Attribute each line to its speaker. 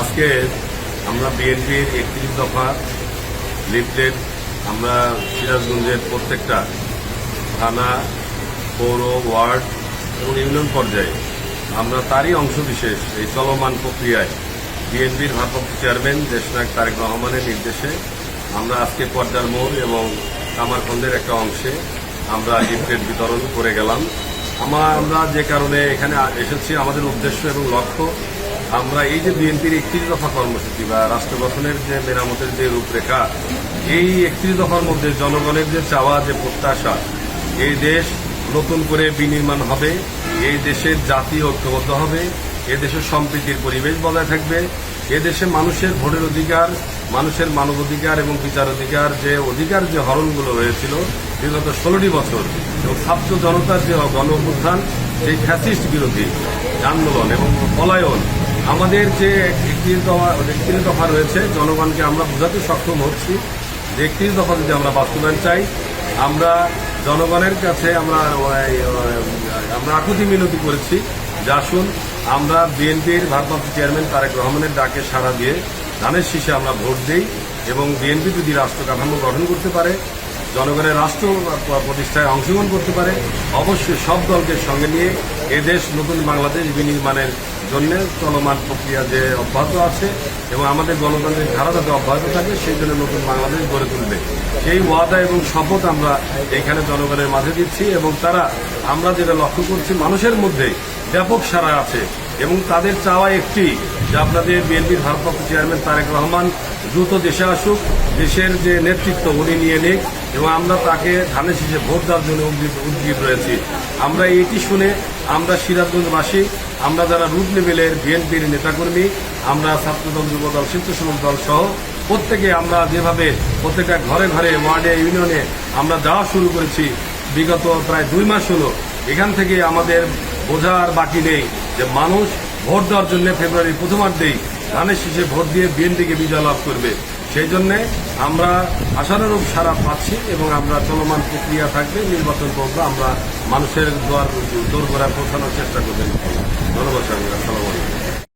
Speaker 1: আজকে আমরা বিএনপির একত্রিশ দফা লিফলেট, আমরা সিরাজগঞ্জের প্রত্যেকটা থানা, পৌর, ওয়ার্ড এবং ইউনিয়ন পর্যায়ে আমরা তারই অংশবিশেষ এই চলমান প্রক্রিয়ায় বিএনপির ভারপ্রাপ্ত চেয়ারম্যান দেশনায়ক তারেক রহমানের নির্দেশে আমরা আজকে পর্দার মোড় এবং কামারখন্দের একটা অংশে আমরা লিফলেট বিতরণ করে গেলাম। আমরা যে কারণে এখানে এসেছি, আমাদের উদ্দেশ্য এবং লক্ষ্য আমরা এই যে বিএনপির একত্রিশ দফা কর্মসূচি বা রাষ্ট্র গঠনের যে মেরামতের যে রূপরেখা, এই একত্রিশ দফার মধ্যে জনগণের যে চাওয়া, যে প্রত্যাশা, এই দেশ নতুন করে বিনির্মাণ হবে, এই দেশের জাতি ঐক্যবদ্ধ হবে, এ দেশের সম্প্রীতির পরিবেশ বজায় থাকবে, এ দেশে মানুষের ভোটের অধিকার, মানুষের মানবাধিকার এবং বিচার অধিকার যে অধিকার, যে হরণগুলো হয়েছিল বিগত ষোলোটি বছর, এবং ছাত্র জনতার যে গণ অভ্যুত্থান সেই ফ্যাসিস্ট বিরোধী আন্দোলন এবং পলায়ন আমাদের যে একত্রিশ দফা একত্রিশ দফা রয়েছে, জনগণকে আমরা বোঝাতে সক্ষম হচ্ছি। যে একত্রিশ দফা যদি আমরা বাস্তবায়ন চাই, আমরা জনগণের কাছে আমরা আমরা আকুতি মিনতি করেছি যে আসুন আমরা বিএনপির ভারপ্রাপ্ত চেয়ারম্যান তারেক রহমানের ডাকে সাড়া দিয়ে ধানের শীষে আমরা ভোট দিই এবং বিএনপি যদি রাষ্ট্র কাঠামো গঠন করতে পারে, জনগণের রাষ্ট্র প্রতিষ্ঠায় অংশগ্রহণ করতে পারে, অবশ্যই সব দলকে সঙ্গে নিয়ে এদেশ নতুন বাংলাদেশ বিনির্মাণের জন্য চলমান প্রক্রিয়া যে অব্যাহত আছে এবং আমাদের গণতান্ত্রিক ধারা যাতে অব্যাহত থাকে সেই জন্য নতুন বাংলাদেশ গড়ে তুলবে। সেই ওয়াদা এবং শপথ আমরা এখানে জনগণের মাঝে দিচ্ছি এবং তারা, আমরা যেটা লক্ষ্য করছি, মানুষের মধ্যে ব্যাপক সারা আছে এবং তাদের চাওয়া একটি যে আপনাদের বিএনপির ভারপ্রাপ্ত চেয়ারম্যান তারেক রহমান দ্রুত দেশে আসুক, দেশের যে নেতৃত্ব, উনি নিয়ে নিক এবং আমরা তাকে ধানের শীষে ভোট দেওয়ার জন্য উদ্গ্রীব রয়েছি। আমরা এটি শুনে আমরা সিরাজগঞ্জবাসী, আমরা যারা রুট লেভেলের বিএনপির নেতাকর্মী, আমরা ছাত্রদল, যুবদল, স্বেচ্ছাসেবক দল সহ প্রত্যেকে আমরা যেভাবে প্রত্যেকটা ঘরে ঘরে ওয়ার্ডে, ইউনিয়নে আমরা যাওয়া শুরু করেছি, বিগত প্রায় দুই মাস হলো। এখান থেকে আমাদের বোঝার বাকি নেই যে মানুষ ভোট দেওয়ার জন্য ফেব্রুয়ারি প্রথমার্ধেই ধানের শীষে ভোট দিয়ে বিএনপিকে বিজয় লাভ করবে। সেই জন্যে আমরা আশানুরূপ সারা পাচ্ছি এবং আমরা চলমান প্রক্রিয়া থাকবে, নির্বাচন পর্ব আমরা মানুষের দোয়ার দোর করে পৌঁছানোর চেষ্টা করবেন। ধন্যবাদ স্বামী আসসালামু আলাইকুম।